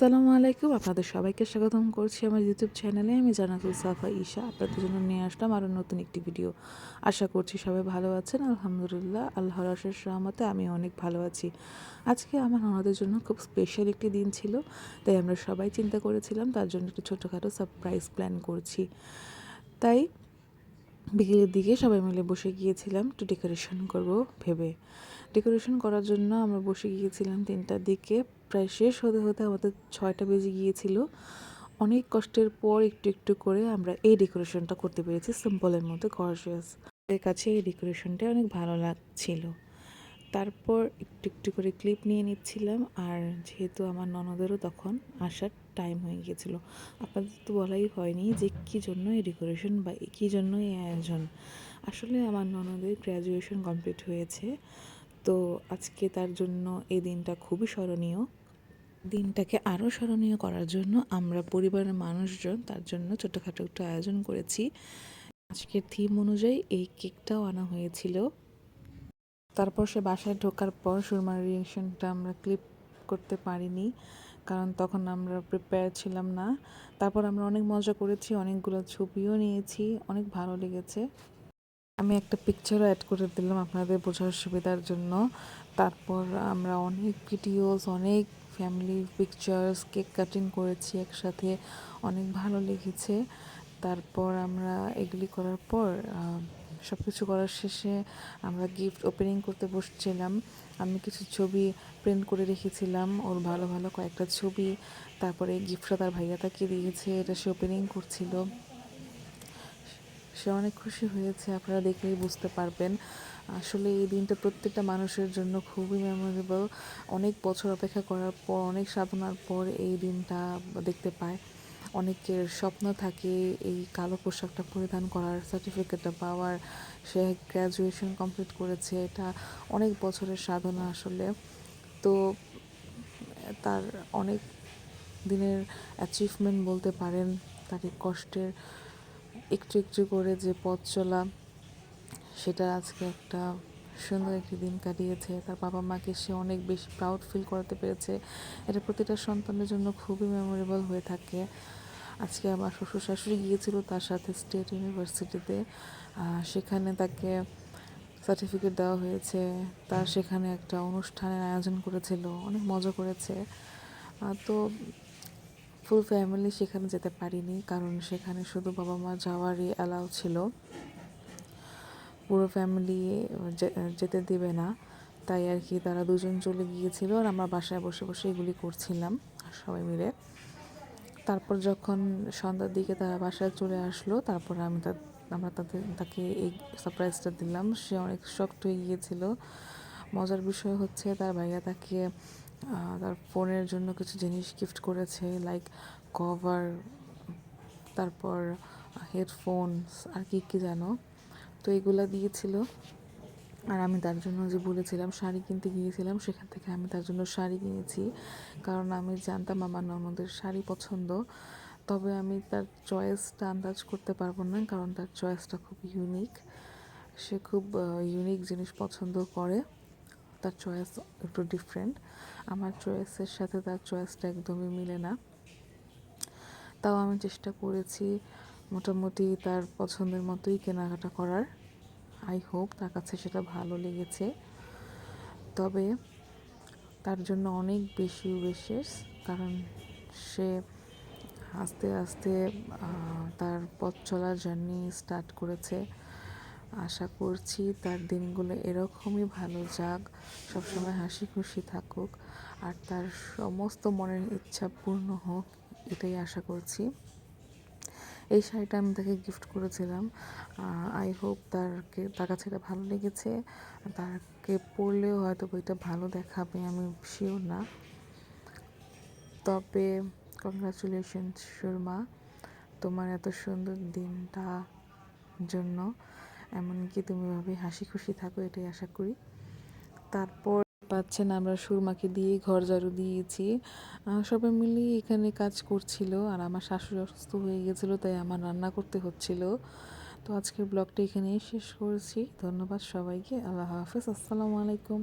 আসসালামু আলাইকুম। আপনাদের সবাইকে স্বাগতম করছি আমার ইউটিউব চ্যানেলে আমি জানাতুল সাফা ঈশা। আপনাদের জন্য নিয়ে আসলাম আরও নতুন একটি ভিডিও আশা করছি সবাই ভালো আছেন। আলহামদুলিল্লাহ, আল্লাহর আশেষ রহমতে আমি অনেক ভালো আছি। আজকে আমার আমাদের জন্য খুব স্পেশাল একটি দিন ছিল, তাই আমরা সবাই চিন্তা করেছিলাম তার জন্য একটু ছোটোখাটো সারপ্রাইজ প্ল্যান করছি। তাই বিকেলের দিকে সবাই মিলে বসে গিয়েছিলাম একটু ডেকোরেশন করব ভেবে। ডেকোরেশন করার জন্য আমরা বসে গিয়েছিলাম তিনটার দিকে, প্রায় শেষ হতে হতে আমাদের ছয়টা বেজে গিয়েছিল। অনেক কষ্টের পর একটু একটু করে আমরা এই ডেকোরেশনটা করতে পেরেছি সিম্পলের মধ্যে গর্জিয়াস এর কাছে এই ডেকোরেশনটা অনেক ভালো লাগছিল। তারপর একটু একটু করে ক্লিপ নিয়ে নিচ্ছিলাম, আর যেহেতু আমার ননদেরও তখন আসার টাইম হয়ে গিয়েছিল আপনাদের তো বলাই হয়নি যে কী জন্য এই ডেকোরেশন বা কী জন্য এই আয়োজন। আসলে আমার ননদের গ্র্যাজুয়েশন কমপ্লিট হয়েছে। তো আজকে তার জন্য এই দিনটা খুবই স্মরণীয়। দিনটাকে আরও স্মরণীয় করার জন্য আমরা পরিবারের মানুষজন তার জন্য ছোটোখাটো একটু আয়োজন করেছি। আজকের থিম অনুযায়ী এই কেকটাও আনা হয়েছিল। তারপর সে বাসায় ঢোকার পর সুরমার রিয়েকশনটা আমরা ক্লিপ করতে পারিনি, কারণ তখন আমরা প্রিপেয়ার ছিলাম না। তারপর আমরা অনেক মজা করেছি, অনেকগুলো ছবিও নিয়েছি, অনেক ভালো লেগেছে। আমি একটা পিকচারও অ্যাড করে দিলাম আপনাদের বোঝার সুবিধার জন্য। তারপর আমরা অনেক ভিডিওস অনেক ফ্যামিলি পিকচার্স কেক কাটিং করেছি একসাথে, অনেক ভালো লেগেছে। তারপর আমরা এগুলি করার পর সব কিছু করার শেষে আমরা গিফট ওপেনিং করতে বসছিলাম। আমি কিছু ছবি প্রিন্ট করে রেখেছিলাম। ওর ভালো ভালো কয়েকটা ছবি, তারপরে গিফটটা তার ভাইয়া তাকে দিয়েছে, এটা সে ওপেনিং করছিল। সে অনেক খুশি হয়েছে, আপনারা দেখলেই বুঝতে পারবেন। আসলে এই দিনটা প্রত্যেকটা মানুষের জন্য খুবই মেমোরেবল অনেক বছর অপেক্ষা করার পর, অনেক সাধনার পর এই দিনটা দেখতে পায়। অনেকের স্বপ্ন থাকে এই কালো পোশাকটা পরিধান করার সার্টিফিকেটটা পাওয়ার, সে গ্র্যাজুয়েশন কমপ্লিট করেছে, এটা অনেক বছরের সাধনা আসলে। তো তার অনেক দিনের অ্যাচিভমেন্ট বলতে পারেন, তার কষ্টের একটু একটু করে যে পথ চলা, সেটা আজকে একটা সুন্দর একটি দিন কাটিয়েছে। তার বাবা মাকে সে অনেক বেশি প্রাউড ফিল করাতে পেরেছে। এটা প্রতিটা সন্তানের জন্য খুবই মেমোরেবল হয়ে থাকে। আজকে আমার শ্বশুর শাশুড়ি গিয়েছিল তার সাথে স্টেট ইউনিভার্সিটিতে সেখানে তাকে সার্টিফিকেট দেওয়া হয়েছে। তার সেখানে একটা অনুষ্ঠানের আয়োজন করেছিল, অনেক মজা করেছে। তো ফুল ফ্যামিলি সেখানে যেতে পারিনি, কারণ সেখানে শুধু বাবা মা যাওয়ারই অ্যালাউ ছিল। পুরো ফ্যামিলি যেতে দেবে না, তাই আর কি তারা দুজন চলে গিয়েছিল আর আমরা বাসায় বসে বসে এগুলি করছিলাম, সবাই মিলে। তারপর যখন সন্ধ্যার দিকে তারা বাসায় চলে আসলো, তারপর আমি তার আমরা তাদের, তাকে এই সারপ্রাইজটা দিলাম। সে অনেক শক্ত হয়ে গিয়েছিল। মজার বিষয় হচ্ছে তার ভাইয়া তাকে তার ফোনের জন্য কিছু জিনিস গিফট করেছে লাইক কভার তারপর হেডফোনস আর কি কী জানো তো এগুলো দিয়েছিল। আর আমি তার জন্য যে বলেছিলাম, শাড়ি কিনতে গিয়েছিলাম, সেখান থেকে আমি তার জন্য শাড়ি কিনেছি। কারণ আমি জানতাম আমার ননদের শাড়ি পছন্দ। তবে আমি তার চয়েসটা আন্দাজ করতে পারব না, কারণ তার চয়েসটা খুব ইউনিক সে খুব ইউনিক জিনিস পছন্দ করে। তার চয়েস একটু ডিফারেন্ট আমার চয়েসের সাথে তার চয়েসটা একদমই মিলে না। তাও আমি চেষ্টা করেছি মোটামুটি তার পছন্দের মতোই কেনাকাটা করার। আই হোপ তার কাছে সেটা ভালো লেগেছে। তবে তার জন্য অনেক বেশি উইশেস, কারণ সে আস্তে আস্তে তার পথ চলার জার্নি স্টার্ট করেছে। আশা করছি তার দিনগুলো এরকমই ভালো যাক, সবসময় হাসি খুশি থাকুক, আর তার সমস্ত মনের ইচ্ছা পূর্ণ হোক, এটাই আশা করছি। এই শাড়িটা আমি তাকে গিফট করেছিলাম। আই হোপ তারকে, তার কাছে এটা ভালো লেগেছে। তাকে পরলেও হয়তো বইটা ভালো দেখাবে, আমি শিওর না। তবে কংগ্রাচুলেশন সুরমা, তোমার এত সুন্দর দিনটা জন্য। এমনকি তুমি এভাবে হাসি খুশি থাকো, এটাই আশা করি। তারপর পাচ্ছেন, আমরা সুরমাকে দিয়ে ঘর ঝাড়ু দিয়েছি। সবাই মিলে এখানে কাজ করছিল আর আমার শাশুড়ি অসুস্থ হয়ে গেছিল, তাই আমার রান্না করতে হচ্ছিল। তো আজকের ব্লগটা এখানেই শেষ করেছি। ধন্যবাদ সবাইকে। আল্লাহ হাফেজ। আসসালামু আলাইকুম।